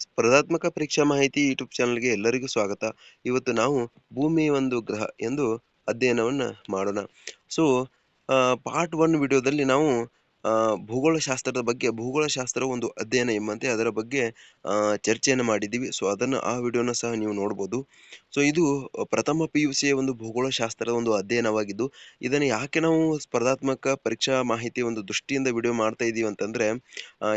ಸ್ಪರ್ಧಾತ್ಮಕ ಪರೀಕ್ಷಾ ಮಾಹಿತಿ ಯೂಟ್ಯೂಬ್ ಚಾನಲ್ಗೆ ಎಲ್ಲರಿಗೂ ಸ್ವಾಗತ. ಇವತ್ತು ನಾವು ಭೂಮಿ ಒಂದು ಗ್ರಹ ಎಂದು ಅಧ್ಯಯನವನ್ನು ಮಾಡೋಣ. ಸೊ ಪಾರ್ಟ್ ಒನ್ ವಿಡಿಯೋದಲ್ಲಿ ನಾವು ಭೂಗೋಳಶಾಸ್ತ್ರದ ಬಗ್ಗೆ ಭೂಗೋಳಶಾಸ್ತ್ರ ಒಂದು ಅಧ್ಯಯನ ಎಂಬಂತೆ ಅದರ ಬಗ್ಗೆ ಚರ್ಚೆಯನ್ನು ಮಾಡಿದ್ದೀವಿ. ಸೊ, ಅದನ್ನು ಆ ವಿಡಿಯೋನ ಸಹ ನೀವು ನೋಡ್ಬೋದು. ಸೊ, ಇದು ಪ್ರಥಮ ಪಿ ಯು ಸಿಯ ಒಂದು ಭೂಗೋಳಶಾಸ್ತ್ರದ ಒಂದು ಅಧ್ಯಯನವಾಗಿದ್ದು, ಇದನ್ನು ಯಾಕೆ ನಾವು ಸ್ಪರ್ಧಾತ್ಮಕ ಪರೀಕ್ಷಾ ಮಾಹಿತಿ ಒಂದು ದೃಷ್ಟಿಯಿಂದ ವಿಡಿಯೋ ಮಾಡ್ತಾ ಇದ್ದೀವಿ ಅಂತಂದರೆ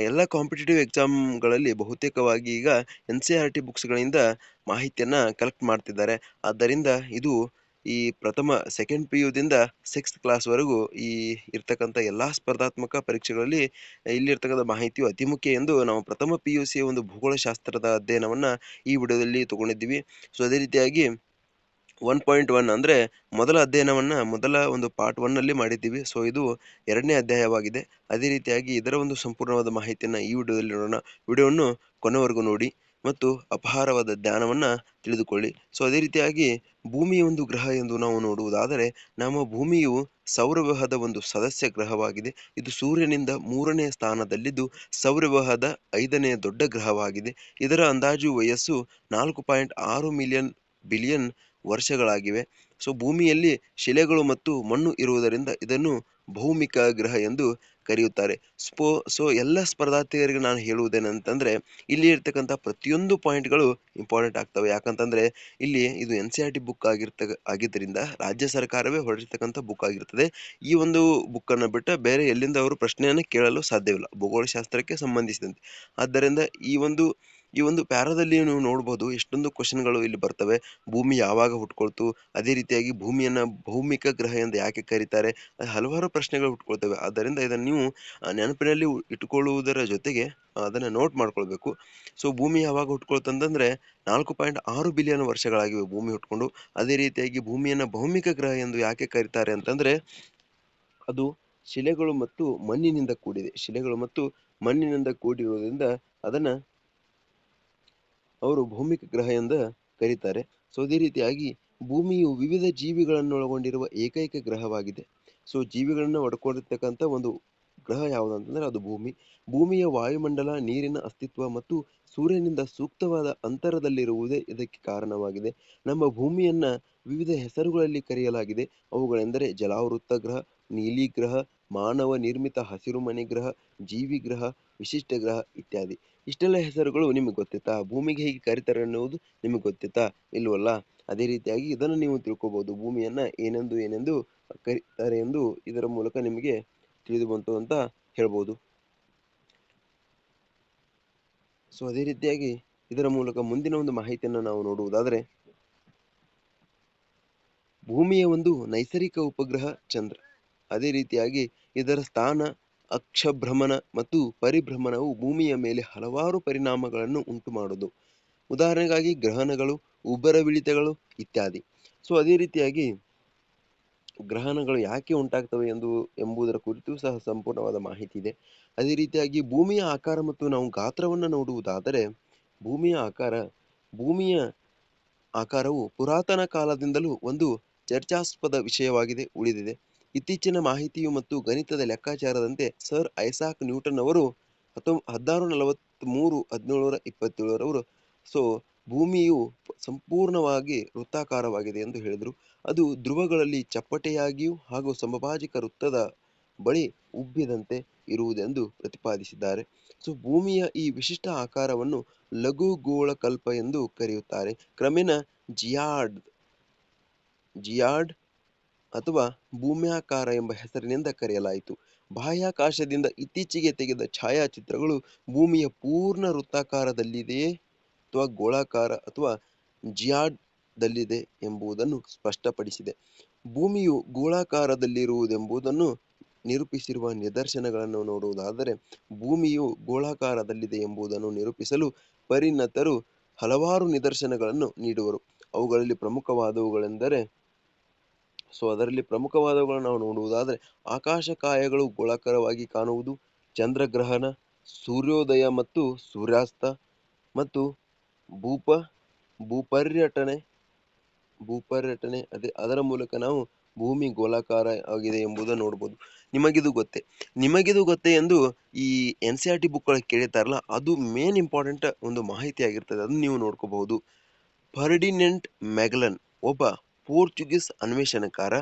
ಎಲ್ಲ ಕಾಂಪಿಟೇಟಿವ್ ಎಕ್ಸಾಮ್ಗಳಲ್ಲಿ ಬಹುತೇಕವಾಗಿ ಈಗ ಎನ್ ಸಿ ಆರ್ ಟಿ ಬುಕ್ಸ್ಗಳಿಂದ ಮಾಹಿತಿಯನ್ನು ಕಲೆಕ್ಟ್ ಮಾಡ್ತಿದ್ದಾರೆ. ಆದ್ದರಿಂದ ಇದು ಈ ಪ್ರಥಮ ಸೆಕೆಂಡ್ ಪಿ ಯುದಿಂದ ಸಿಕ್ಸ್ತ್ ಕ್ಲಾಸ್ವರೆಗೂ ಈ ಇರ್ತಕ್ಕಂಥ ಎಲ್ಲ ಸ್ಪರ್ಧಾತ್ಮಕ ಪರೀಕ್ಷೆಗಳಲ್ಲಿ ಇಲ್ಲಿರ್ತಕ್ಕಂಥ ಮಾಹಿತಿಯು ಅತಿ ಮುಖ್ಯ ಎಂದು ನಾವು ಪ್ರಥಮ ಪಿ ಯು ಸಿಯ ಒಂದು ಭೂಗೋಳಶಾಸ್ತ್ರದ ಅಧ್ಯಯನವನ್ನು ಈ ವಿಡಿಯೋದಲ್ಲಿ ತಗೊಂಡಿದ್ದೀವಿ. ಸೊ ಅದೇ ರೀತಿಯಾಗಿ ಒನ್ ಪಾಯಿಂಟ್ ಒನ್ ಅಂದರೆ ಮೊದಲ ಅಧ್ಯಯನವನ್ನು ಮೊದಲ ಒಂದು ಪಾರ್ಟ್ ಒನ್ನಲ್ಲಿ ಮಾಡಿದ್ದೀವಿ. ಸೊ ಇದು ಎರಡನೇ ಅಧ್ಯಾಯವಾಗಿದೆ. ಅದೇ ರೀತಿಯಾಗಿ ಇದರ ಒಂದು ಸಂಪೂರ್ಣವಾದ ಮಾಹಿತಿಯನ್ನು ಈ ವಿಡಿಯೋದಲ್ಲಿ ನೋಡೋಣ. ವಿಡಿಯೋವನ್ನು ಕೊನೆವರೆಗೂ ನೋಡಿ. ಮತ್ತು ಅಪಾರವಾದ ಜ್ಞಾನವನ್ನು ತಿಳಿದುಕೊಳ್ಳಿ. ಸೊ ಅದೇ ರೀತಿಯಾಗಿ ಭೂಮಿ ಒಂದು ಗ್ರಹ ಎಂದು ನಾವು ನೋಡುವುದಾದರೆ, ನಮ್ಮ ಭೂಮಿಯು ಸೌರವ್ಯೂಹದ ಒಂದು ಸದಸ್ಯ ಗ್ರಹವಾಗಿದೆ. ಇದು ಸೂರ್ಯನಿಂದ ಮೂರನೇ ಸ್ಥಾನದಲ್ಲಿದ್ದು, ಸೌರವ್ಯೂಹದ ಐದನೇ ದೊಡ್ಡ ಗ್ರಹವಾಗಿದೆ. ಇದರ ಅಂದಾಜು ವಯಸ್ಸು ನಾಲ್ಕು ಪಾಯಿಂಟ್ ಆರು ಮಿಲಿಯನ್ ಬಿಲಿಯನ್ ವರ್ಷಗಳಾಗಿವೆ. ಸೊ ಭೂಮಿಯಲ್ಲಿ ಶಿಲೆಗಳು ಮತ್ತು ಮಣ್ಣು ಇರುವುದರಿಂದ ಇದನ್ನು ಭೌಮಿಕ ಗ್ರಹ ಎಂದು ಕರೆಯುತ್ತಾರೆ. ಸ್ಪೋ, ಸೊ ಎಲ್ಲ ಸ್ಪರ್ಧಾರ್ಥಿಗಳಿಗೆ ನಾನು ಹೇಳುವುದೇನಂತಂದರೆ, ಇಲ್ಲಿ ಇರ್ತಕ್ಕಂಥ ಪ್ರತಿಯೊಂದು ಪಾಯಿಂಟ್ಗಳು ಇಂಪಾರ್ಟೆಂಟ್ ಆಗ್ತವೆ. ಯಾಕಂತಂದ್ರೆ, ಇಲ್ಲಿ ಇದು N C R T book ಆಗಿರ್ತ, ಆಗಿದ್ದರಿಂದ ರಾಜ್ಯ ಸರ್ಕಾರವೇ ಹೊರಡಿರ್ತಕ್ಕಂಥ ಬುಕ್ ಆಗಿರ್ತದೆ. ಈ ಒಂದು ಬುಕ್ಕನ್ನು ಬಿಟ್ಟು ಬೇರೆ ಎಲ್ಲಿಂದ ಅವರು ಪ್ರಶ್ನೆಯನ್ನು ಕೇಳಲು ಸಾಧ್ಯವಿಲ್ಲ. ಭೂಗೋಳಶಾಸ್ತ್ರಕ್ಕೆ ಸಂಬಂಧಿಸಿದಂತೆ. ಆದ್ದರಿಂದ ಈ ಒಂದು ಈ ಒಂದು ಪ್ಯಾರಾದಲ್ಲಿ ನೀವು ನೋಡ್ಬೋದು ಎಷ್ಟೊಂದು ಕ್ವಶನ್ಗಳು ಇಲ್ಲಿ ಬರ್ತವೆ. ಭೂಮಿ ಯಾವಾಗ ಹುಟ್ಕೊಳ್ತು? ಅದೇ ರೀತಿಯಾಗಿ ಭೂಮಿಯನ್ನು ಭೌಮಿಕ ಗ್ರಹ ಎಂದು ಯಾಕೆ ಕರೀತಾರೆ? ಹಲವಾರು ಪ್ರಶ್ನೆಗಳು ಹುಟ್ಕೊಳ್ತವೆ. ಆದ್ದರಿಂದ ಇದನ್ನು ನೀವು ನೆನಪಿನಲ್ಲಿ ಇಟ್ಟುಕೊಳ್ಳುವುದರ ಜೊತೆಗೆ ಅದನ್ನು ನೋಟ್ ಮಾಡ್ಕೊಳ್ಬೇಕು. ಸೊ, ಭೂಮಿ ಯಾವಾಗ ಹುಟ್ಕೊಳ್ತಂದ್ರೆ ನಾಲ್ಕು ಪಾಯಿಂಟ್ ಆರು ಬಿಲಿಯನ್ ವರ್ಷಗಳಾಗಿವೆ ಭೂಮಿ ಹುಟ್ಕೊಂಡು. ಅದೇ ರೀತಿಯಾಗಿ ಭೂಮಿಯನ್ನು ಭೌಮಿಕ ಗ್ರಹ ಎಂದು ಯಾಕೆ ಕರೀತಾರೆ ಅಂತಂದ್ರೆ, ಅದು ಶಿಲೆಗಳು ಮತ್ತು ಮಣ್ಣಿನಿಂದ ಕೂಡಿದೆ. ಶಿಲೆಗಳು ಮತ್ತು ಮಣ್ಣಿನಿಂದ ಕೂಡಿರುವುದರಿಂದ ಅದನ್ನ ಅವರು ಭೌಮಿಕ ಗ್ರಹ ಎಂದು ಕರೀತಾರೆ. ಸೊ ಅದೇ ರೀತಿಯಾಗಿ ಭೂಮಿಯು ವಿವಿಧ ಜೀವಿಗಳನ್ನು ಒಳಗೊಂಡಿರುವ ಏಕೈಕ ಗ್ರಹವಾಗಿದೆ. ಸೊ ಜೀವಿಗಳನ್ನು ಒಡ್ಕೊಂಡಿರ್ತಕ್ಕಂಥ ಒಂದು ಗ್ರಹ ಯಾವುದು ಅಂತಂದ್ರೆ ಅದು ಭೂಮಿ. ಭೂಮಿಯ ವಾಯುಮಂಡಲ, ನೀರಿನ ಅಸ್ತಿತ್ವ ಮತ್ತು ಸೂರ್ಯನಿಂದ ಸೂಕ್ತವಾದ ಅಂತರದಲ್ಲಿರುವುದೇ ಇದಕ್ಕೆ ಕಾರಣವಾಗಿದೆ. ನಮ್ಮ ಭೂಮಿಯನ್ನ ವಿವಿಧ ಹೆಸರುಗಳಲ್ಲಿ ಕರೆಯಲಾಗಿದೆ. ಅವುಗಳೆಂದರೆ ಜಲಾವೃತ ಗ್ರಹ, ನೀಲಿ ಗ್ರಹ ಮಾನವ ನಿರ್ಮಿತ ಹಸಿರುಮನೆ ಗ್ರಹ, ಜೀವಿ ಗ್ರಹ, ವಿಶಿಷ್ಟ ಗ್ರಹ ಇತ್ಯಾದಿ. ಇಷ್ಟೆಲ್ಲ ಹೆಸರುಗಳು ನಿಮಗೆ ಗೊತ್ತಿತ್ತಾ? ಭೂಮಿಗೆ ಹೇಗೆ ಕರೀತಾರೆ ಅನ್ನುವುದು ನಿಮಗೆ ಗೊತ್ತಿತ್ತಾ? ಇಲ್ವಲ್ಲ? ಅದೇ ರೀತಿಯಾಗಿ ಇದನ್ನು ನೀವು ತಿಳ್ಕೊಬಹುದು ಭೂಮಿಯನ್ನ ಏನೆಂದು ಏನೆಂದು ಕರೀತಾರೆ ಎಂದು ಇದರ ಮೂಲಕ ನಿಮಗೆ ತಿಳಿದು ಬಂತು ಅಂತ ಹೇಳ್ಬೋದು. ಸೊ ಅದೇ ರೀತಿಯಾಗಿ ಇದರ ಮೂಲಕ ಮುಂದಿನ ಒಂದು ಮಾಹಿತಿಯನ್ನು ನಾವು ನೋಡುವುದಾದರೆ, ಭೂಮಿಯ ಒಂದು ನೈಸರ್ಗಿಕ ಉಪಗ್ರಹ ಚಂದ್ರ. ಅದೇ ರೀತಿಯಾಗಿ ಇದರ ಸ್ಥಾನ, ಅಕ್ಷಭ್ರಮಣ ಮತ್ತು ಪರಿಭ್ರಮಣವು ಭೂಮಿಯ ಮೇಲೆ ಹಲವಾರು ಪರಿಣಾಮಗಳನ್ನು ಉಂಟು ಮಾಡುವುದು ಉದಾಹರಣೆಗಾಗಿ ಗ್ರಹಣಗಳು ಉಬ್ಬರವಿಳಿತಗಳು ಇತ್ಯಾದಿ. ಸೊ ಅದೇ ರೀತಿಯಾಗಿ ಗ್ರಹಣಗಳು ಯಾಕೆ ಉಂಟಾಗ್ತವೆ ಎಂದು, ಎಂಬುದರ ಕುರಿತು ಸಹ ಸಂಪೂರ್ಣವಾದ ಮಾಹಿತಿ ಇದೆ. ಅದೇ ರೀತಿಯಾಗಿ ಭೂಮಿಯ ಆಕಾರ ಮತ್ತು ನಾವು ಗಾತ್ರವನ್ನು ನೋಡುವುದಾದರೆ, ಭೂಮಿಯ ಆಕಾರ, ಭೂಮಿಯ ಆಕಾರವು ಪುರಾತನ ಕಾಲದಿಂದಲೂ ಒಂದು ಚರ್ಚಾಸ್ಪದ ವಿಷಯವಾಗಿದೆ, ಉಳಿದಿದೆ. ಇತ್ತೀಚಿನ ಮಾಹಿತಿಯು ಮತ್ತು ಗಣಿತದ ಲೆಕ್ಕಾಚಾರದಂತೆ ಸರ್ ಐಸಾಕ್ ನ್ಯೂಟನ್ ಅವರು ಹತ್ತೊಂಬ ಹದಿನಾರು ನಲವತ್ತ್ಮೂರು ಹದಿನೇಳರ ಇಪ್ಪತ್ತೇಳರವರು. ಸೊ, ಭೂಮಿಯು ಸಂಪೂರ್ಣವಾಗಿ ವೃತ್ತಾಕಾರವಾಗಿದೆ ಎಂದು ಹೇಳಿದರು. ಅದು ಧ್ರುವಗಳಲ್ಲಿ ಚಪ್ಪಟೆಯಾಗಿಯೂ ಹಾಗೂ ಸಮಭಾಜಿಕ ವೃತ್ತದ ಬಳಿ ಉಬ್ಬಿದಂತೆ ಇರುವುದೆಂದು ಪ್ರತಿಪಾದಿಸಿದ್ದಾರೆ. ಸೊ, ಭೂಮಿಯ ಈ ವಿಶಿಷ್ಟ ಆಕಾರವನ್ನು ಲಘು ಲಘುಗೋಳಕಲ್ಪ ಎಂದು ಕರೆಯುತ್ತಾರೆ. ಕ್ರಮೇಣ ಜಿಯಾಡ್ ಜಿಯಾಡ್ ಅಥವಾ ಭೂಮ್ಯಾಕಾರ ಎಂಬ ಹೆಸರಿನಿಂದ ಕರೆಯಲಾಯಿತು. ಬಾಹ್ಯಾಕಾಶದಿಂದ ಇತ್ತೀಚೆಗೆ ತೆಗೆದ ಛಾಯಾಚಿತ್ರಗಳು ಭೂಮಿಯ ಪೂರ್ಣ ವೃತ್ತಾಕಾರದಲ್ಲಿದೆಯೇ ಅಥವಾ ಗೋಳಾಕಾರ ಅಥವಾ ಜಿಯಾಡ್ ದಲ್ಲಿದೆ ಎಂಬುದನ್ನು ಸ್ಪಷ್ಟಪಡಿಸಿದೆ. ಭೂಮಿಯು ಗೋಳಾಕಾರದಲ್ಲಿರುವುದೆಂಬುದನ್ನು ನಿರೂಪಿಸಿರುವ ನಿದರ್ಶನಗಳನ್ನು ನೋಡುವುದಾದರೆ, ಭೂಮಿಯು ಗೋಳಾಕಾರದಲ್ಲಿದೆ ಎಂಬುದನ್ನು ನಿರೂಪಿಸಲು ಪರಿಣತರು ಹಲವಾರು ನಿದರ್ಶನಗಳನ್ನು ನೀಡುವರು. ಅವುಗಳಲ್ಲಿ ಪ್ರಮುಖವಾದವುಗಳೆಂದರೆ ಸೊ ಅದರಲ್ಲಿ ಪ್ರಮುಖವಾದವುಗಳನ್ನು ನಾವು ನೋಡುವುದಾದರೆ ಆಕಾಶಕಾಯಗಳು ಗೋಳಾಕಾರವಾಗಿ ಕಾಣುವುದು, ಚಂದ್ರಗ್ರಹಣ, ಸೂರ್ಯೋದಯ ಮತ್ತು ಸೂರ್ಯಾಸ್ತ ಮತ್ತು ಭೂಪ, ಭೂಪರ್ಯಟನೆ ಭೂಪರ್ಯಟನೆ ಅದೇ ಅದರ ಮೂಲಕ ನಾವು ಭೂಮಿ ಗೋಲಾಕಾರ ಆಗಿದೆ ಎಂಬುದನ್ನು ನೋಡ್ಬೋದು. ನಿಮಗಿದು ಗೊತ್ತೇ. ನಿಮಗಿದು ಗೊತ್ತೇ ಎಂದು ಈ ಎನ್ ಸಿ ಆರ್ ಟಿ ಬುಕ್ಗಳು ಕೇಳಿರ್ತಾರಲ್ಲ, ಅದು ಮೇನ್ ಇಂಪಾರ್ಟೆಂಟ್ ಒಂದು ಮಾಹಿತಿ ಆಗಿರ್ತದೆ ಅದನ್ನು ನೀವು ನೋಡ್ಕೋಬಹುದು. ಫರ್ಡಿನೆಂಟ್ ಮೆಗಲನ್ ಒಬ್ಬ ಪೋರ್ಚುಗೀಸ್ ಅನ್ವೇಷಣಕಾರ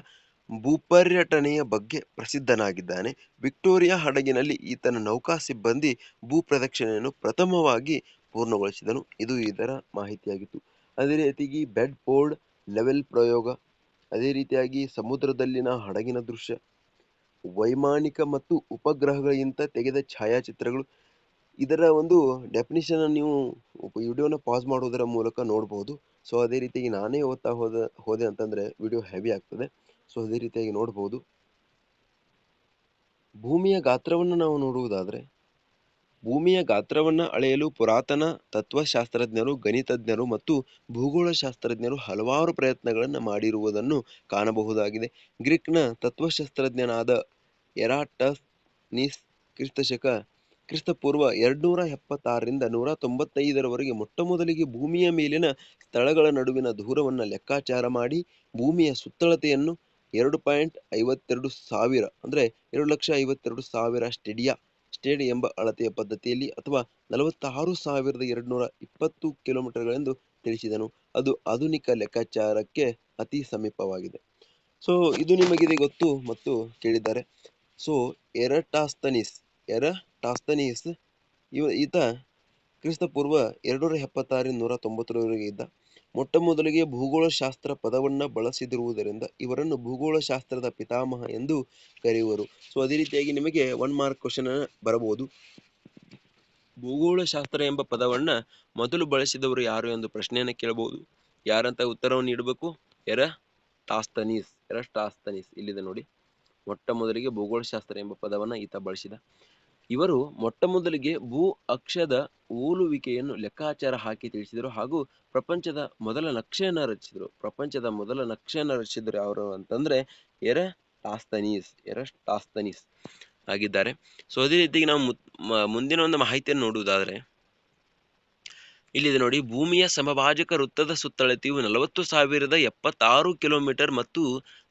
ಭೂಪರ್ಯಟನೆಯ ಬಗ್ಗೆ ಪ್ರಸಿದ್ಧನಾಗಿದ್ದಾನೆ. ವಿಕ್ಟೋರಿಯಾ ಹಡಗಿನಲ್ಲಿ ಈತನ ನೌಕಾ ಸಿಬ್ಬಂದಿ ಭೂ ಪ್ರದಕ್ಷಿಣೆಯನ್ನು ಪ್ರಥಮವಾಗಿ ಪೂರ್ಣಗೊಳಿಸಿದನು. ಇದು ಇದರ ಮಾಹಿತಿಯಾಗಿತ್ತು. ಅದೇ ರೀತಿಯಾಗಿ ಬೆಡ್ ಪೋರ್ಡ್ ಲೆವೆಲ್ ಪ್ರಯೋಗ, ಅದೇ ರೀತಿಯಾಗಿ ಸಮುದ್ರದಲ್ಲಿನ ಹಡಗಿನ ದೃಶ್ಯ, ವೈಮಾನಿಕ ಮತ್ತು ಉಪಗ್ರಹಗಳಿಗಿಂತ ತೆಗೆದ ಛಾಯಾಚಿತ್ರಗಳು. ಇದರ ಒಂದು ಡೆಫಿನಿಷನ್ ನೀವು ವಿಡಿಯೋನ ಪಾಸ್ ಮಾಡೋದರ ಮೂಲಕ ನೋಡಬಹುದು ಸೊ ಅದೇ ರೀತಿಯಾಗಿ ನಾನೇ ಓದ್ತಾ ಹೋದ, ಹೋದೆ ಅಂತಂದ್ರೆ ವಿಡಿಯೋ ಹೆವಿ ಆಗ್ತದೆ. ಸೊ ಅದೇ ರೀತಿಯಾಗಿ ನೋಡಬಹುದು ಭೂಮಿಯ ಗಾತ್ರವನ್ನು ನಾವು ನೋಡುವುದಾದ್ರೆ, ಭೂಮಿಯ ಗಾತ್ರವನ್ನು ಅಳೆಯಲು ಪುರಾತನ ತತ್ವಶಾಸ್ತ್ರಜ್ಞರು, ಗಣಿತಜ್ಞರು ಮತ್ತು ಭೂಗೋಳಶಾಸ್ತ್ರಜ್ಞರು ಹಲವಾರು ಪ್ರಯತ್ನಗಳನ್ನು ಮಾಡಿರುವುದನ್ನು ಕಾಣಬಹುದಾಗಿದೆ. ಗ್ರೀಕ್ನ ತತ್ವಶಾಸ್ತ್ರಜ್ಞನಾದ ಎರಾಟಸ್ನಿಸ್ ಕ್ರಿಸ್ತಶಕ ಕ್ರಿಸ್ತಪೂರ್ವ ಎರಡ್ನೂರ ಎಪ್ಪತ್ತಾರರಿಂದ ನೂರ ತೊಂಬತ್ತೈದರವರೆಗೆ ಮೊಟ್ಟ ಮೊದಲಿಗೆ ಭೂಮಿಯ ಮೇಲಿನ ಸ್ಥಳಗಳ ನಡುವಿನ ದೂರವನ್ನು ಲೆಕ್ಕಾಚಾರ ಮಾಡಿ ಭೂಮಿಯ ಸುತ್ತಳತೆಯನ್ನು ಎರಡು ಪಾಯಿಂಟ್ ಐವತ್ತೆರಡು ಸಾವಿರ ಅಂದರೆ ಎರಡು ಲಕ್ಷ ಐವತ್ತೆರಡು ಸಾವಿರ ಸ್ಟೆಡಿಯಾ, ಸ್ಟೇಡ್ ಎಂಬ ಅಳತೆಯ ಪದ್ಧತಿಯಲ್ಲಿ ಅಥವಾ ನಲವತ್ತಾರು ಸಾವಿರದ ಎರಡುನೂರ ಇಪ್ಪತ್ತು ಕಿಲೋಮೀಟರ್ಗಳೆಂದು ತಿಳಿಸಿದನು. ಅದು ಆಧುನಿಕ ಲೆಕ್ಕಾಚಾರಕ್ಕೆ ಅತಿ ಸಮೀಪವಾಗಿದೆ. ಸೊ ಇದು ನಿಮಗಿದೆ ಗೊತ್ತು ಮತ್ತು ಕೇಳಿದ್ದಾರೆ. ಸೊ ಎರಟಾಸ್ತನಿಸ್ ಎರಟಾಸ್ತನೀಸ್ ಇವ ಈತ ಕ್ರಿಸ್ತಪೂರ್ವ ಎರಡುನೂರ ಎಪ್ಪತ್ತಾರರಿಂದ ನೂರ ತೊಂಬತ್ತರವರೆಗೆ ಇದ್ದ. ಮೊಟ್ಟ ಮೊದಲಿಗೆ ಭೂಗೋಳಶಾಸ್ತ್ರ ಪದವನ್ನು ಬಳಸಿದಿರುವುದರಿಂದ ಇವರನ್ನು ಭೂಗೋಳಶಾಸ್ತ್ರದ ಪಿತಾಮಹ ಎಂದು ಕರೆಯುವರು. ಸೊ ಅದೇ ರೀತಿಯಾಗಿ ನಿಮಗೆ ಒನ್ ಮಾರ್ಕ್ ಕ್ವಶನ್ ಬರಬಹುದು. ಭೂಗೋಳಶಾಸ್ತ್ರ ಎಂಬ ಪದವನ್ನ ಮೊದಲು ಬಳಸಿದವರು ಯಾರು ಎಂದು ಪ್ರಶ್ನೆಯನ್ನು ಕೇಳಬಹುದು. ಯಾರಂತ ಉತ್ತರವನ್ನು ನೀಡಬೇಕು? ಎರ ಟಾಸ್ತನೀಸ್ ಎರ ಟಾಸ್ತನೀಸ್ ಇಲ್ಲಿದೆ ನೋಡಿ. ಮೊಟ್ಟ ಮೊದಲಿಗೆ ಭೂಗೋಳಶಾಸ್ತ್ರ ಎಂಬ ಪದವನ್ನ ಈತ ಬಳಸಿದ. ಇವರು ಮೊಟ್ಟ ಮೊದಲಿಗೆ ಭೂ ಅಕ್ಷದ ಓಲುವಿಕೆಯನ್ನು ಲೆಕ್ಕಾಚಾರ ಹಾಕಿ ತಿಳಿಸಿದರು ಹಾಗೂ ಪ್ರಪಂಚದ ಮೊದಲ ನಕ್ಷೆಯನ್ನು ರಚಿಸಿದರು. ಪ್ರಪಂಚದ ಮೊದಲ ನಕ್ಷೆಯನ್ನು ರಚಿಸಿದರು ಅವರು ಅಂತಂದ್ರೆ ಎರ ಟಾಸ್ತನೀಸ್ ಎರ ಟಾಸ್ತನೀಸ್ ಆಗಿದ್ದಾರೆ. ಸೊ ಅದೇ ರೀತಿಗೆ ನಾವು ಮುಂದಿನ ಒಂದು ಮಾಹಿತಿಯನ್ನು ನೋಡುವುದಾದ್ರೆ ಇಲ್ಲಿದೆ ನೋಡಿ, ಭೂಮಿಯ ಸಮಭಾಜಕ ವೃತ್ತದ ಸುತ್ತಳತೆಯು ನಲವತ್ತು ಸಾವಿರದ ಎಪ್ಪತ್ತಾರು ಕಿಲೋಮೀಟರ್ ಮತ್ತು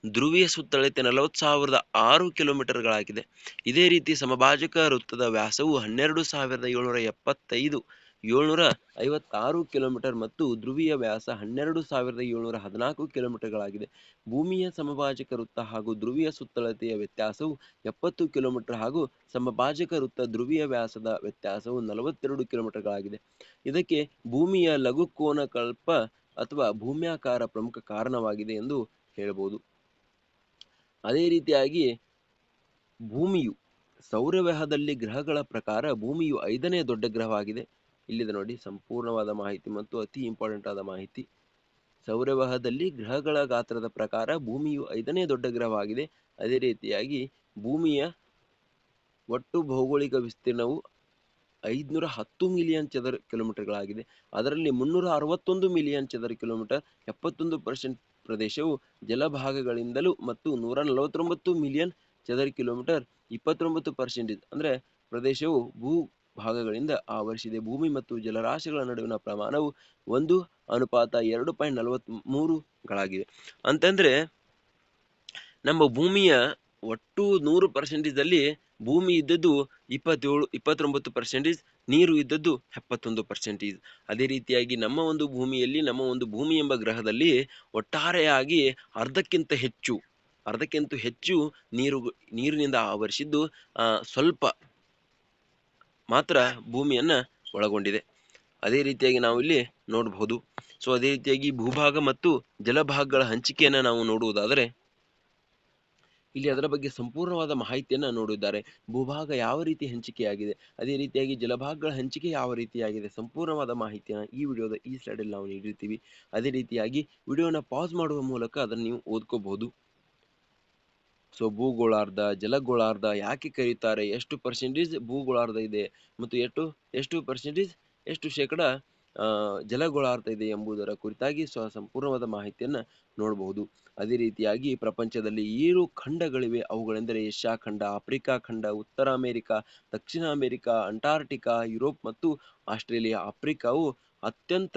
ಧ್ರುವೀಯ ಸುತ್ತಳತೆ ನಲವತ್ತು ಸಾವಿರದ ಆರು ಕಿಲೋಮೀಟರ್ಗಳಾಗಿದೆ. ಇದೇ ರೀತಿ ಸಮಭಾಜಕ ವೃತ್ತದ ವ್ಯಾಸವು ಹನ್ನೆರಡು ಸಾವಿರದ ಏಳ್ನೂರ ಎಪ್ಪತ್ತೈದು ಏಳ್ನೂರ ಐವತ್ತಾರು ಕಿಲೋಮೀಟರ್ ಮತ್ತು ಧ್ರುವೀಯ ವ್ಯಾಸ ಹನ್ನೆರಡು ಸಾವಿರದ ಏಳ್ನೂರ ಹದಿನಾಲ್ಕು ಕಿಲೋಮೀಟರ್ಗಳಾಗಿದೆ. ಭೂಮಿಯ ಸಮಭಾಜಕ ವೃತ್ತ ಹಾಗೂ ಧ್ರುವೀಯ ಸುತ್ತಳತೆಯ ವ್ಯತ್ಯಾಸವು ಎಪ್ಪತ್ತು ಕಿಲೋಮೀಟರ್ ಹಾಗೂ ಸಮಭಾಜಕ ವೃತ್ತ ಧ್ರುವೀಯ ವ್ಯಾಸದ ವ್ಯತ್ಯಾಸವು ನಲವತ್ತೆರಡು ಕಿಲೋಮೀಟರ್ಗಳಾಗಿದೆ. ಇದಕ್ಕೆ ಭೂಮಿಯ ಲಘುಕೋನಕಲ್ಪ ಅಥವಾ ಭೂಮ್ಯಾಕಾರ ಪ್ರಮುಖ ಕಾರಣವಾಗಿದೆ ಎಂದು ಹೇಳಬಹುದು ಅದೇ ರೀತಿಯಾಗಿ ಭೂಮಿಯು ಸೌರವ್ಯೂಹದಲ್ಲಿ ಗ್ರಹಗಳ ಪ್ರಕಾರ ಭೂಮಿಯು ಐದನೇ ದೊಡ್ಡ ಗ್ರಹವಾಗಿದೆ. ಇಲ್ಲಿದೆ ನೋಡಿ, ಸಂಪೂರ್ಣವಾದ ಮಾಹಿತಿ ಮತ್ತು ಅತಿ ಇಂಪಾರ್ಟೆಂಟ್ ಆದ ಮಾಹಿತಿ. ಸೌರವಹದಲ್ಲಿ ಗ್ರಹಗಳ ಗಾತ್ರದ ಪ್ರಕಾರ ಭೂಮಿಯು ಐದನೇ ದೊಡ್ಡ ಗ್ರಹವಾಗಿದೆ. ಅದೇ ರೀತಿಯಾಗಿ ಭೂಮಿಯ ಒಟ್ಟು ಭೌಗೋಳಿಕ ವಿಸ್ತೀರ್ಣವು ಐದುನೂರ ಹತ್ತು ಮಿಲಿಯನ್ ಚದರ ಕಿಲೋಮೀಟರ್ಗಳಾಗಿದೆ ಅದರಲ್ಲಿ ಮುನ್ನೂರ ಅರವತ್ತೊಂದು ಮಿಲಿಯನ್ ಚದರ ಕಿಲೋಮೀಟರ್ ಎಪ್ಪತ್ತೊಂದು ಪರ್ಸೆಂಟ್ ಪ್ರದೇಶವು ಜಲಭಾಗಗಳಿಂದಲೂ ಮತ್ತು ನೂರ ನಲವತ್ತೊಂಬತ್ತು ಮಿಲಿಯನ್ ಚದರ ಕಿಲೋಮೀಟರ್ ಇಪ್ಪತ್ತೊಂಬತ್ತು ಪರ್ಸೆಂಟ್ ಅಂದರೆ ಪ್ರದೇಶವು ಭೂ ಭಾಗಗಳಿಂದ ಆವರಿಸಿದೆ. ಭೂಮಿ ಮತ್ತು ಜಲರಾಶಿಗಳ ನಡುವಿನ ಪ್ರಮಾಣವು ಒಂದು ಅನುಪಾತ ಎರಡು ಪಾಯಿಂಟ್ ನಲವತ್ತ್ ಮೂರುಗಳಾಗಿದೆ ಅಂತಂದ್ರೆ, ನಮ್ಮ ಭೂಮಿಯ ಒಟ್ಟು ನೂರು ಪರ್ಸೆಂಟೇಜಲ್ಲಿ ಭೂಮಿ ಇದ್ದದ್ದು ಇಪ್ಪತ್ತೇಳು, ಇಪ್ಪತ್ತೊಂಬತ್ತು ಪರ್ಸೆಂಟೇಜ್, ನೀರು ಇದ್ದದ್ದು ಎಪ್ಪತ್ತೊಂದು ಪರ್ಸೆಂಟೇಜ್. ಅದೇ ರೀತಿಯಾಗಿ ನಮ್ಮ ಒಂದು ಭೂಮಿಯಲ್ಲಿ, ನಮ್ಮ ಒಂದು ಭೂಮಿ ಎಂಬ ಗ್ರಹದಲ್ಲಿ ಒಟ್ಟಾರೆಯಾಗಿ ಅರ್ಧಕ್ಕಿಂತ ಹೆಚ್ಚು ಅರ್ಧಕ್ಕಿಂತ ಹೆಚ್ಚು ನೀರು, ನೀರಿನಿಂದ ಆವರಿಸಿದ್ದು ಸ್ವಲ್ಪ ಮಾತ್ರ ಭೂಮಿಯನ್ನು ಒಳಗೊಂಡಿದೆ. ಅದೇ ರೀತಿಯಾಗಿ ನಾವು ಇಲ್ಲಿ ನೋಡಬಹುದು. ಸೊ ಅದೇ ರೀತಿಯಾಗಿ ಭೂಭಾಗ ಮತ್ತು ಜಲಭಾಗಗಳ ಹಂಚಿಕೆಯನ್ನು ನಾವು ನೋಡುವುದಾದರೆ, ಇಲ್ಲಿ ಅದರ ಬಗ್ಗೆ ಸಂಪೂರ್ಣವಾದ ಮಾಹಿತಿಯನ್ನು ನೋಡಿದ್ದಾರೆ. ಭೂಭಾಗ ಯಾವ ರೀತಿ ಹಂಚಿಕೆಯಾಗಿದೆ, ಅದೇ ರೀತಿಯಾಗಿ ಜಲಭಾಗಗಳ ಹಂಚಿಕೆ ಯಾವ ರೀತಿಯಾಗಿದೆ ಸಂಪೂರ್ಣವಾದ ಮಾಹಿತಿಯನ್ನು ಈ ವಿಡಿಯೋದ ಈ ಸ್ಲೈಡಲ್ಲಿ ನಾವು ನೀಡಿರ್ತೀವಿ. ಅದೇ ರೀತಿಯಾಗಿ ವಿಡಿಯೋನ ಪಾಸ್ ಮಾಡುವ ಮೂಲಕ ಅದನ್ನು ನೀವು ಓದ್ಕೋಬಹುದು. ಸೊ ಭೂಗೋಳಾರ್ಧ, ಜಲಗೋಳಾರ್ಧ ಯಾಕೆ ಕರೀತಾರೆ? ಎಷ್ಟು ಪರ್ಸೆಂಟೇಜ್ ಭೂಗೋಳಾರ್ಧ ಇದೆ? ಮತ್ತು ಎಷ್ಟು ಎಷ್ಟು ಪರ್ಸೆಂಟೇಜ್ ಎಷ್ಟು ಶೇಕಡ ಜಲಗೋಳಾರ್ಧ ಇದೆ ಎಂಬುದರ ಕುರಿತಾಗಿ ಸ್ವ ಸಂಪೂರ್ಣವಾದ ಮಾಹಿತಿಯನ್ನು ನೋಡಬಹುದು. ಅದೇ ರೀತಿಯಾಗಿ ಪ್ರಪಂಚದಲ್ಲಿ ಏಳು ಖಂಡಗಳಿವೆ. ಅವುಗಳೆಂದರೆ ಏಷ್ಯಾ ಖಂಡ, ಆಫ್ರಿಕಾ ಖಂಡ, ಉತ್ತರ ಅಮೆರಿಕಾ, ದಕ್ಷಿಣ ಅಮೆರಿಕಾ, ಅಂಟಾರ್ಟಿಕಾ, ಯುರೋಪ್ ಮತ್ತು ಆಸ್ಟ್ರೇಲಿಯಾ. ಆಫ್ರಿಕಾವು ಅತ್ಯಂತ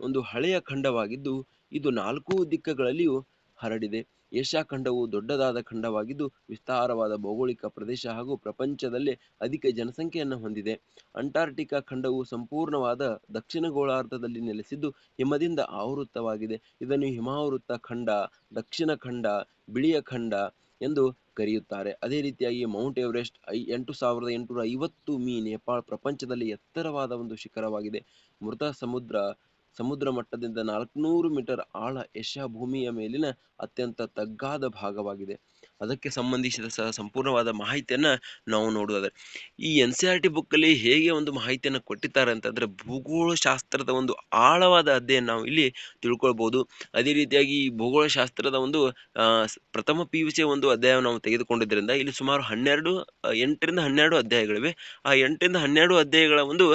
ಒಂದು ಹಳೆಯ ಖಂಡವಾಗಿದ್ದು, ಇದು ನಾಲ್ಕು ದಿಕ್ಕಗಳಲ್ಲಿಯೂ ಹರಡಿದೆ. ಏಷ್ಯಾ ಖಂಡವು ದೊಡ್ಡದಾದ ಖಂಡವಾಗಿದ್ದು, ವಿಸ್ತಾರವಾದ ಭೌಗೋಳಿಕ ಪ್ರದೇಶ ಹಾಗೂ ಪ್ರಪಂಚದಲ್ಲೇ ಅಧಿಕ ಜನಸಂಖ್ಯೆಯನ್ನು ಹೊಂದಿದೆ. ಅಂಟಾರ್ಟಿಕಾ ಖಂಡವು ಸಂಪೂರ್ಣವಾದ ದಕ್ಷಿಣ ಗೋಳಾರ್ಧದಲ್ಲಿ ನೆಲೆಸಿದ್ದು, ಹಿಮದಿಂದ ಆವೃತವಾಗಿದೆ ಇದನ್ನು ಹಿಮಾವೃತ ಖಂಡ, ದಕ್ಷಿಣ ಖಂಡ, ಬಿಳಿಯ ಖಂಡ ಎಂದು ಕರೆಯುತ್ತಾರೆ. ಅದೇ ರೀತಿಯಾಗಿ ಮೌಂಟ್ ಎವರೆಸ್ಟ್ ಐ ಎಂಟು ಸಾವಿರದ ಎಂಟುನೂರ ಐವತ್ತು ಮೀ ನೇಪಾಳ ಪ್ರಪಂಚದಲ್ಲಿ ಎತ್ತರವಾದ ಒಂದು ಶಿಖರವಾಗಿದೆ. ಮೃತ ಸಮುದ್ರ ಸಮುದ್ರ ಮಟ್ಟದಿಂದ ನಾಲ್ಕುನೂರು ಮೀಟರ್ ಆಳ ಏಷ್ಯಾ ಭೂಮಿಯ ಮೇಲಿನ ಅತ್ಯಂತ ತಗ್ಗಾದ ಭಾಗವಾಗಿದೆ. ಅದಕ್ಕೆ ಸಂಬಂಧಿಸಿದ ಸಹ ಸಂಪೂರ್ಣವಾದ ಮಾಹಿತಿಯನ್ನು ನಾವು ನೋಡುವುದಾದ್ರೆ, ಈ ಎನ್ ಸಿ ಆರ್ ಟಿ ಬುಕ್ಕಲ್ಲಿ ಹೇಗೆ ಒಂದು ಮಾಹಿತಿಯನ್ನು ಕೊಟ್ಟಿದ್ದಾರೆ ಅಂತಂದ್ರೆ, ಭೂಗೋಳಶಾಸ್ತ್ರದ ಒಂದು ಆಳವಾದ ಅಧ್ಯಯನ ನಾವು ಇಲ್ಲಿ ತಿಳ್ಕೊಳ್ಬೋದು. ಅದೇ ರೀತಿಯಾಗಿ ಈ ಭೂಗೋಳಶಾಸ್ತ್ರದ ಒಂದು ಪ್ರಥಮ ಪಿ ಯು ಸಿ ಒಂದು ಅಧ್ಯಾಯ ನಾವು ತೆಗೆದುಕೊಂಡಿದ್ದರಿಂದ ಇಲ್ಲಿ ಸುಮಾರು ಹನ್ನೆರಡು ಎಂಟರಿಂದ ಹನ್ನೆರಡು ಅಧ್ಯಾಯಗಳಿವೆ. ಆ ಎಂಟರಿಂದ ಹನ್ನೆರಡು ಅಧ್ಯಾಯಗಳ ಒಂದು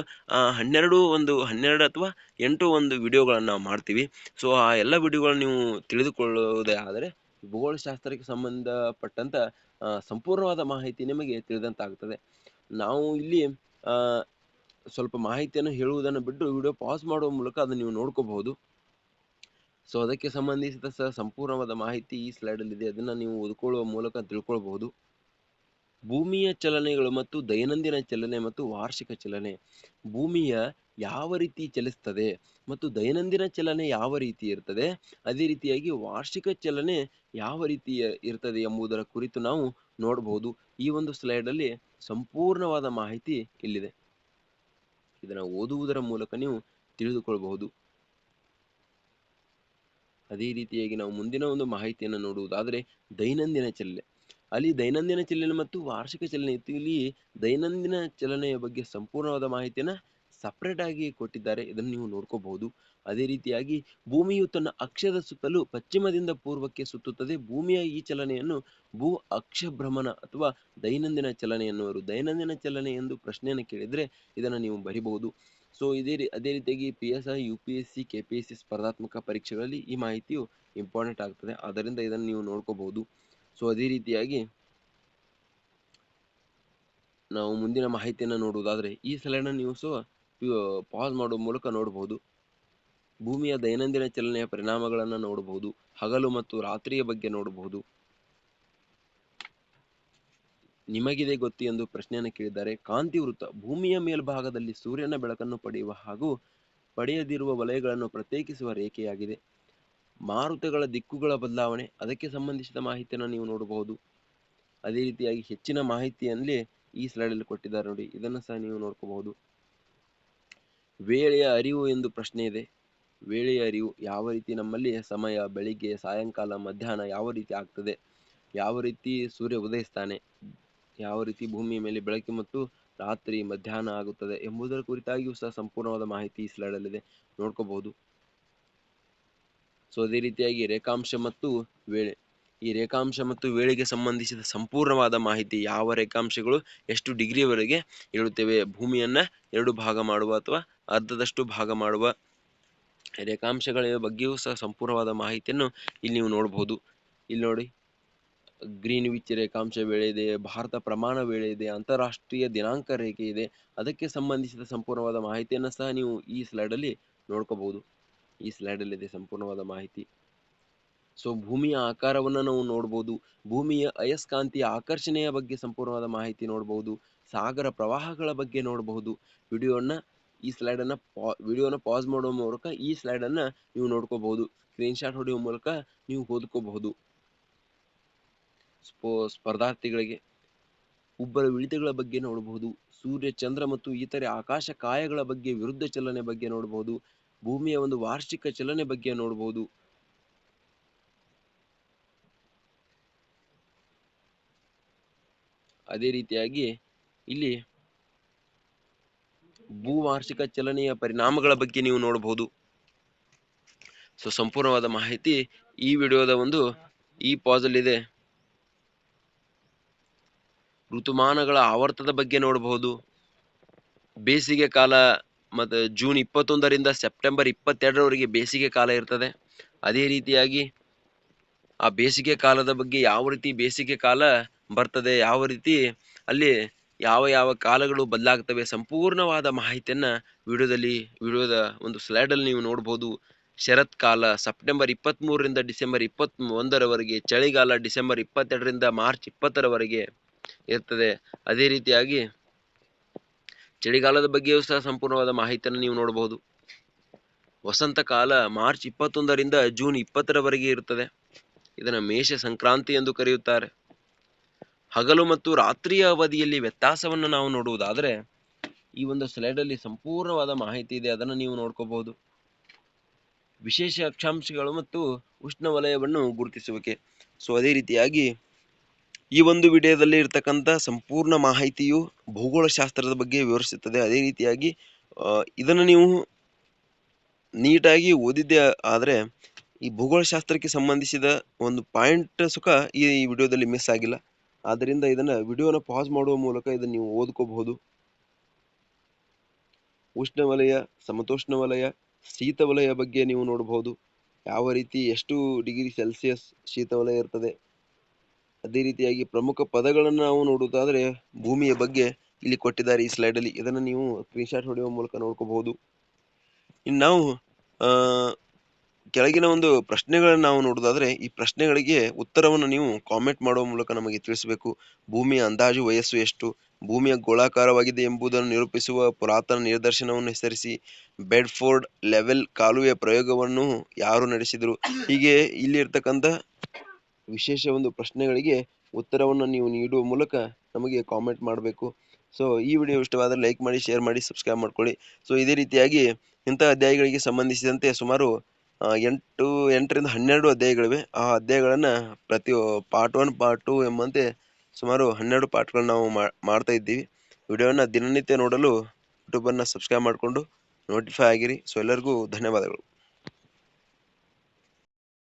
ಹನ್ನೆರಡು ಒಂದು, ಹನ್ನೆರಡು ಅಥವಾ ಎಂಟು ಒಂದು ವಿಡಿಯೋಗಳನ್ನು ನಾವು ಮಾಡ್ತೀವಿ. ಸೊ, ಆ ಎಲ್ಲ ವಿಡಿಯೋಗಳನ್ನು ನೀವು ತಿಳಿದುಕೊಳ್ಳುವುದೇ ಆದರೆ ಭೂಗೋಳಶಾಸ್ತ್ರಕ್ಕೆ ಸಂಬಂಧಪಟ್ಟಂತ ಸಂಪೂರ್ಣವಾದ ಮಾಹಿತಿ ನಿಮಗೆ ತಿಳಿದಂತಾಗುತ್ತದೆ ನಾವು ಇಲ್ಲಿ ಸ್ವಲ್ಪ ಮಾಹಿತಿಯನ್ನು ಹೇಳುವುದನ್ನು ಬಿಟ್ಟು ವಿಡಿಯೋ ಪಾಸ್ ಮಾಡುವ ಮೂಲಕ ಅದನ್ನು ನೀವು ನೋಡ್ಕೋಬಹುದು. ಸೊ, ಅದಕ್ಕೆ ಸಂಬಂಧಿಸಿದ ಸಹ ಸಂಪೂರ್ಣವಾದ ಮಾಹಿತಿ ಈ ಸ್ಲೈಡಲ್ಲಿ ಇದೆ ಅದನ್ನು ನೀವು ಓದ್ಕೊಳ್ಳುವ ಮೂಲಕ ತಿಳ್ಕೊಳ್ಬಹುದು. ಭೂಮಿಯ ಚಲನೆಗಳು ಮತ್ತು ದೈನಂದಿನ ಚಲನೆ ಮತ್ತು ವಾರ್ಷಿಕ ಚಲನೆ. ಭೂಮಿಯ ಯಾವ ರೀತಿ ಚಲಿಸ್ತದೆ ಮತ್ತು ದೈನಂದಿನ ಚಲನೆ ಯಾವ ರೀತಿ ಇರ್ತದೆ, ಅದೇ ರೀತಿಯಾಗಿ ವಾರ್ಷಿಕ ಚಲನೆ ಯಾವ ರೀತಿ ಇರ್ತದೆ ಎಂಬುದರ ಕುರಿತು ನಾವು ನೋಡಬಹುದು ಈ ಒಂದು ಸ್ಲೈಡಲ್ಲಿ ಸಂಪೂರ್ಣವಾದ ಮಾಹಿತಿ ಇಲ್ಲಿದೆ. ಇದನ್ನು ಓದುವುದರ ಮೂಲಕ ನೀವು ತಿಳಿದುಕೊಳ್ಳಬಹುದು ಅದೇ ರೀತಿಯಾಗಿ ನಾವು ಮುಂದಿನ ಒಂದು ಮಾಹಿತಿಯನ್ನು ನೋಡುವುದಾದರೆ ದೈನಂದಿನ ಚಲನೆ. ಅಲ್ಲಿ ದೈನಂದಿನ ಚಲನೆ ಮತ್ತು ವಾರ್ಷಿಕ ಚಲನೆ ಇತ್ತು. ಇಲ್ಲಿ ದೈನಂದಿನ ಚಲನೆಯ ಬಗ್ಗೆ ಸಂಪೂರ್ಣವಾದ ಮಾಹಿತಿಯನ್ನ ಸಪರೇಟ್ ಆಗಿ ಕೊಟ್ಟಿದ್ದಾರೆ. ಇದನ್ನು ನೀವು ನೋಡ್ಕೋಬಹುದು. ಅದೇ ರೀತಿಯಾಗಿ ಭೂಮಿಯು ತನ್ನ ಅಕ್ಷದ ಸುತ್ತಲೂ ಪಶ್ಚಿಮದಿಂದ ಪೂರ್ವಕ್ಕೆ ಸುತ್ತುತ್ತದೆ. ಭೂಮಿಯ ಈ ಚಲನೆಯನ್ನು ಭೂ ಅಕ್ಷ ಭ್ರಮಣ ಅಥವಾ ದೈನಂದಿನ ಚಲನೆ ಎನ್ನುವರು. ದೈನಂದಿನ ಚಲನೆ ಎಂದು ಪ್ರಶ್ನೆಯನ್ನು ಕೇಳಿದ್ರೆ ಇದನ್ನು ನೀವು ಬರಿಬಹುದು. ಸೊ ಇದೇ ಅದೇ ರೀತಿಯಾಗಿ P S I U P S C K P S C ಸ್ಪರ್ಧಾತ್ಮಕ ಪರೀಕ್ಷೆಗಳಲ್ಲಿ ಈ ಮಾಹಿತಿಯು ಇಂಪಾರ್ಟೆಂಟ್ ಆಗ್ತದೆ. ಆದ್ದರಿಂದ ಇದನ್ನು ನೀವು ನೋಡ್ಕೋಬಹುದು. ಸೊ ಅದೇ ರೀತಿಯಾಗಿ ನಾವು ಮುಂದಿನ ಮಾಹಿತಿಯನ್ನು ನೋಡುವುದಾದರೆ ಈ ಸ್ಲೈಡನ್ನು ನೀವು ಸಹ ಪಾಸ್ ಮಾಡುವ ಮೂಲಕ ನೋಡಬಹುದು. ಭೂಮಿಯ ದೈನಂದಿನ ಚಲನೆಯ ಪರಿಣಾಮಗಳನ್ನು ನೋಡಬಹುದು. ಹಗಲು ಮತ್ತು ರಾತ್ರಿಯ ಬಗ್ಗೆ ನೋಡಬಹುದು. ನಿಮಗಿದೆ ಗೊತ್ತು ಎಂದು ಪ್ರಶ್ನೆಯನ್ನು ಕೇಳಿದ್ದಾರೆ. ಕಾಂತಿ ವೃತ್ತ ಭೂಮಿಯ ಮೇಲ್ಭಾಗದಲ್ಲಿ ಸೂರ್ಯನ ಬೆಳಕನ್ನು ಪಡೆಯುವ ಹಾಗೂ ಪಡೆಯದಿರುವ ವಲಯಗಳನ್ನು ಪ್ರತ್ಯೇಕಿಸುವ ರೇಖೆಯಾಗಿದೆ. ಮಾರುತಗಳ ದಿಕ್ಕುಗಳ ಬದಲಾವಣೆ, ಅದಕ್ಕೆ ಸಂಬಂಧಿಸಿದ ಮಾಹಿತಿಯನ್ನು ನೀವು ನೋಡಬಹುದು. ಅದೇ ರೀತಿಯಾಗಿ ಹೆಚ್ಚಿನ ಮಾಹಿತಿಯಲ್ಲಿ ಈ ಸ್ಲೈಡಲ್ಲಿ ಕೊಟ್ಟಿದ್ದಾರೆ ನೋಡಿ, ಇದನ್ನು ಸಹ ನೀವು ನೋಡ್ಕೋಬಹುದು. ವೇಳೆಯ ಅರಿವು ಎಂದು ಪ್ರಶ್ನೆ ಇದೆ. ವೇಳೆಯ ಅರಿವು ಯಾವ ರೀತಿ ನಮ್ಮಲ್ಲಿ ಸಮಯ, ಬೆಳಿಗ್ಗೆ, ಸಾಯಂಕಾಲ, ಮಧ್ಯಾಹ್ನ ಯಾವ ರೀತಿ ಆಗ್ತದೆ? ಯಾವ ರೀತಿ ಸೂರ್ಯ ಉದಯಿಸ್ತಾನೆ? ಯಾವ ರೀತಿ ಭೂಮಿಯ ಮೇಲೆ ಬೆಳಕು ಮತ್ತು ರಾತ್ರಿ, ಮಧ್ಯಾಹ್ನ ಆಗುತ್ತದೆ ಎಂಬುದರ ಕುರಿತಾಗಿಯೂ ಸಹ ಸಂಪೂರ್ಣವಾದ ಮಾಹಿತಿ ಈ ಸ್ಲೈಡಲ್ಲಿದೆ. ನೋಡ್ಕೋಬಹುದು. ಸೊ ಅದೇ ರೀತಿಯಾಗಿ ರೇಖಾಂಶ ಮತ್ತು ವೇಳೆ. ಈ ರೇಖಾಂಶ ಮತ್ತು ವೇಳೆಗೆ ಸಂಬಂಧಿಸಿದ ಸಂಪೂರ್ಣವಾದ ಮಾಹಿತಿ ಯಾವ ರೇಖಾಂಶಗಳು ಎಷ್ಟು ಡಿಗ್ರಿವರೆಗೆ ಇರುತ್ತವೆ ಭೂಮಿಯನ್ನ ಎರಡು ಭಾಗ ಮಾಡುವ ಅಥವಾ ಅರ್ಧದಷ್ಟು ಭಾಗ ಮಾಡುವ ರೇಖಾಂಶಗಳ ಬಗ್ಗೆಯೂ ಸಹ ಸಂಪೂರ್ಣವಾದ ಮಾಹಿತಿಯನ್ನು ಇಲ್ಲಿ ನೀವು ನೋಡಬಹುದು ಇಲ್ಲಿ ನೋಡಿ ಗ್ರೀನ್ ವಿಚ್ ರೇಖಾಂಶ ವೇಳೆ ಇದೆ, ಭಾರತ ಪ್ರಮಾಣ ವೇಳೆ ಇದೆ, ಅಂತಾರಾಷ್ಟ್ರೀಯ ದಿನಾಂಕ ರೇಖೆ ಇದೆ, ಅದಕ್ಕೆ ಸಂಬಂಧಿಸಿದ ಸಂಪೂರ್ಣವಾದ ಮಾಹಿತಿಯನ್ನು ಸಹ ನೀವು ಈ ಸ್ಲೈಡಲ್ಲಿ ನೋಡ್ಕೋಬಹುದು. ಈ ಸ್ಲೈಡಲ್ಲಿ ಇದೆ ಸಂಪೂರ್ಣವಾದ ಮಾಹಿತಿ. ಸೊ, ಭೂಮಿಯ ಆಕಾರವನ್ನು ನಾವು ನೋಡ್ಬೋದು. ಭೂಮಿಯ ಅಯಸ್ಕಾಂತೀಯ ಆಕರ್ಷಣೆಯ ಬಗ್ಗೆ ಸಂಪೂರ್ಣವಾದ ಮಾಹಿತಿ ನೋಡಬಹುದು ಸಾಗರ ಪ್ರವಾಹಗಳ ಬಗ್ಗೆ ನೋಡಬಹುದು ವಿಡಿಯೋನ ಈ ಸ್ಲೈಡ್ ಅನ್ನ ವಿಡಿಯೋನ ಪಾಸ್ ಮಾಡುವ ಮೂಲಕ ಈ ಸ್ಲೈಡ್ ಅನ್ನ ನೀವು ನೋಡ್ಕೋಬಹುದು. ಸ್ಕ್ರೀನ್ ಶಾಟ್ ಹೊಡೆಯುವ ಮೂಲಕ ನೀವು ಓದ್ಕೋಬಹುದು. ಸ್ಪೋ, ಸ್ಪರ್ಧಾರ್ಥಿಗಳಿಗೆ ಉಬ್ಬರ ವಿಳಿತಗಳ ಬಗ್ಗೆ ನೋಡಬಹುದು. ಸೂರ್ಯ, ಚಂದ್ರ ಮತ್ತು ಇತರೆ ಆಕಾಶ ಕಾಯಗಳ ಬಗ್ಗೆ ವಿರುದ್ಧ ಚಲನೆ ಬಗ್ಗೆ ನೋಡಬಹುದು. ಭೂಮಿಯ ಒಂದು ವಾರ್ಷಿಕ ಚಲನೆ ಬಗ್ಗೆ ನೋಡಬಹುದು. ಅದೇ ರೀತಿಯಾಗಿ ಇಲ್ಲಿ ಭೂವಾರ್ಷಿಕ ಚಲನೆಯ ಪರಿಣಾಮಗಳ ಬಗ್ಗೆ ನೀವು ನೋಡಬಹುದು ಸೊ ಸಂಪೂರ್ಣವಾದ ಮಾಹಿತಿ ಈ ವಿಡಿಯೋದ ಒಂದು ಈ ಪಾಸಲ್ಲಿದೆ. ಋತುಮಾನಗಳ ಆವರ್ತದ ಬಗ್ಗೆ ನೋಡಬಹುದು ಬೇಸಿಗೆ ಕಾಲ ಮತ್ತು ಜೂನ್ ಇಪ್ಪತ್ತೊಂದರಿಂದ ಸೆಪ್ಟೆಂಬರ್ ಇಪ್ಪತ್ತೆರಡರವರೆಗೆ ಬೇಸಿಗೆ ಕಾಲ ಇರ್ತದೆ. ಅದೇ ರೀತಿಯಾಗಿ ಆ ಬೇಸಿಗೆ ಕಾಲದ ಬಗ್ಗೆ ಯಾವ ರೀತಿ ಬೇಸಿಗೆ ಕಾಲ ಬರ್ತದೆ, ಯಾವ ರೀತಿ ಅಲ್ಲಿ ಯಾವ ಯಾವ ಕಾಲಗಳು ಬದಲಾಗ್ತವೆ ಸಂಪೂರ್ಣವಾದ ಮಾಹಿತಿಯನ್ನು ವಿಡಿಯೋದಲ್ಲಿ, ವಿಡಿಯೋದ ಒಂದು ಸ್ಲೈಡಲ್ಲಿ ನೀವು ನೋಡ್ಬೋದು. ಶರತ್ಕಾಲ ಸೆಪ್ಟೆಂಬರ್ ಇಪ್ಪತ್ತ್ಮೂರರಿಂದ ಡಿಸೆಂಬರ್ ಇಪ್ಪತ್ತ್ ಒಂದರವರೆಗೆ ಚಳಿಗಾಲ ಡಿಸೆಂಬರ್ ಇಪ್ಪತ್ತೆರಡರಿಂದ ಮಾರ್ಚ್ ಇಪ್ಪತ್ತರವರೆಗೆ ಇರ್ತದೆ. ಅದೇ ರೀತಿಯಾಗಿ ಚಳಿಗಾಲದ ಬಗ್ಗೆಯೂ ಸಹ ಸಂಪೂರ್ಣವಾದ ಮಾಹಿತಿಯನ್ನು ನೀವು ನೋಡಬಹುದು ವಸಂತ ಕಾಲ ಮಾರ್ಚ್ ಇಪ್ಪತ್ತೊಂದರಿಂದ ಜೂನ್ ಇಪ್ಪತ್ತರವರೆಗೆ ಇರುತ್ತದೆ ಇದನ್ನು ಮೇಷ ಸಂಕ್ರಾಂತಿ ಎಂದು ಕರೆಯುತ್ತಾರೆ. ಹಗಲು ಮತ್ತು ರಾತ್ರಿಯ ಅವಧಿಯಲ್ಲಿ ವ್ಯತ್ಯಾಸವನ್ನು ನಾವು ನೋಡುವುದಾದರೆ, ಈ ಒಂದು ಸ್ಲೈಡಲ್ಲಿ ಸಂಪೂರ್ಣವಾದ ಮಾಹಿತಿ ಇದೆ, ಅದನ್ನು ನೀವು ನೋಡ್ಕೋಬಹುದು. ವಿಶೇಷ ಅಕ್ಷಾಂಶಗಳು ಮತ್ತು ಉಷ್ಣವಲಯವನ್ನು ಗುರುತಿಸುವಿಕೆ. ಸೊ ಅದೇ ರೀತಿಯಾಗಿ ಈ ಒಂದು ವಿಡಿಯೋದಲ್ಲಿ ಇರ್ತಕ್ಕಂಥ ಸಂಪೂರ್ಣ ಮಾಹಿತಿಯು ಭೂಗೋಳಶಾಸ್ತ್ರದ ಬಗ್ಗೆ ವಿವರಿಸುತ್ತದೆ. ಅದೇ ರೀತಿಯಾಗಿ ಇದನ್ನು ನೀವು ನೀಟಾಗಿ ಓದಿದ್ದೆ ಆದರೆ, ಈ ಭೂಗೋಳಶಾಸ್ತ್ರಕ್ಕೆ ಸಂಬಂಧಿಸಿದ ಒಂದು ಪಾಯಿಂಟ್ ಸುಖ ಈ ವಿಡಿಯೋದಲ್ಲಿ ಮಿಸ್ ಆಗಿಲ್ಲ. ಆದ್ದರಿಂದ ಇದನ್ನು ವಿಡಿಯೋನ ಪಾಸ್ ಮಾಡುವ ಮೂಲಕ ಇದನ್ನು ನೀವು ಓದ್ಕೋಬಹುದು. ಉಷ್ಣವಲಯ, ಸಮತೋಷ್ಣವಲಯ ಶೀತ ವಲಯ ಬಗ್ಗೆ ನೀವು ನೋಡಬಹುದು. ಯಾವ ರೀತಿ ಎಷ್ಟು ಡಿಗ್ರಿ ಸೆಲ್ಸಿಯಸ್ ಶೀತವಲಯ ಇರ್ತದೆ. ಅದೇ ರೀತಿಯಾಗಿ ಪ್ರಮುಖ ಪದಗಳನ್ನು ನಾವು ನೋಡುವುದಾದರೆ ಭೂಮಿಯ ಬಗ್ಗೆ ಇಲ್ಲಿ ಕೊಟ್ಟಿದ್ದಾರೆ ಈ ಸ್ಲೈಡಲ್ಲಿ ಇದನ್ನು ನೀವು ಸ್ಕ್ರೀನ್ಶಾಟ್ ಹೊಡೆಯುವ ಮೂಲಕ ನೋಡ್ಕೋಬಹುದು. ಇನ್ನು ನಾವು ಕೆಳಗಿನ ಒಂದು ಪ್ರಶ್ನೆಗಳನ್ನು ನಾವು ನೋಡೋದಾದ್ರೆ, ಈ ಪ್ರಶ್ನೆಗಳಿಗೆ ಉತ್ತರವನ್ನು ನೀವು ಕಾಮೆಂಟ್ ಮಾಡುವ ಮೂಲಕ ನಮಗೆ ತಿಳಿಸಬೇಕು. ಭೂಮಿಯ ಅಂದಾಜು ವಯಸ್ಸು ಎಷ್ಟು? ಭೂಮಿಯ ಗೋಳಾಕಾರವಾಗಿದೆ ಎಂಬುದನ್ನು ನಿರೂಪಿಸುವ ಪುರಾತನ ನಿದರ್ಶನವನ್ನು ಹೆಸರಿಸಿ, ಬೆಡ್ಫೋರ್ಡ್ ಲೆವೆಲ್ ಕಾಲುವೆಯ ಪ್ರಯೋಗವನ್ನು ಯಾರು ನಡೆಸಿದರು? ಹೀಗೆ ಇಲ್ಲಿ ಇರ್ತಕ್ಕಂಥ ವಿಶೇಷ ಒಂದು ಪ್ರಶ್ನೆಗಳಿಗೆ ಉತ್ತರವನ್ನು ನೀವು ನೀಡುವ ಮೂಲಕ ನಮಗೆ ಕಾಮೆಂಟ್ ಮಾಡಬೇಕು. ಸೊ ಈ ವಿಡಿಯೋ ಇಷ್ಟವಾದರೆ ಲೈಕ್ ಮಾಡಿ ಶೇರ್ ಮಾಡಿ ಸಬ್ಸ್ಕ್ರೈಬ್ ಮಾಡ್ಕೊಳ್ಳಿ. ಸೊ ಇದೇ ರೀತಿಯಾಗಿ ಇಂಥ ಅಧ್ಯಾಯಗಳಿಗೆ ಸಂಬಂಧಿಸಿದಂತೆ ಸುಮಾರು ಎಂಟು, ಎಂಟರಿಂದ ಹನ್ನೆರಡು ಅಧ್ಯಾಯಗಳಿವೆ. ಆ ಅಧ್ಯಾಯಗಳನ್ನು ಪ್ರತಿ ಪಾರ್ಟ್ ಒನ್ ಪಾರ್ಟ್ ಟು ಎಂಬಂತೆ ಸುಮಾರು ಹನ್ನೆರಡು ಪಾರ್ಟ್ಗಳನ್ನ ನಾವು ಮಾಡ್ತಾ ಇದ್ದೀವಿ. ವಿಡಿಯೋನ ದಿನನಿತ್ಯ ನೋಡಲು ಯೂಟ್ಯೂಬನ್ನು ಸಬ್ಸ್ಕ್ರೈಬ್ ಮಾಡಿಕೊಂಡು ನೋಟಿಫೈ ಆಗಿರಿ. ಸೊ ಎಲ್ಲರಿಗೂ ಧನ್ಯವಾದಗಳು.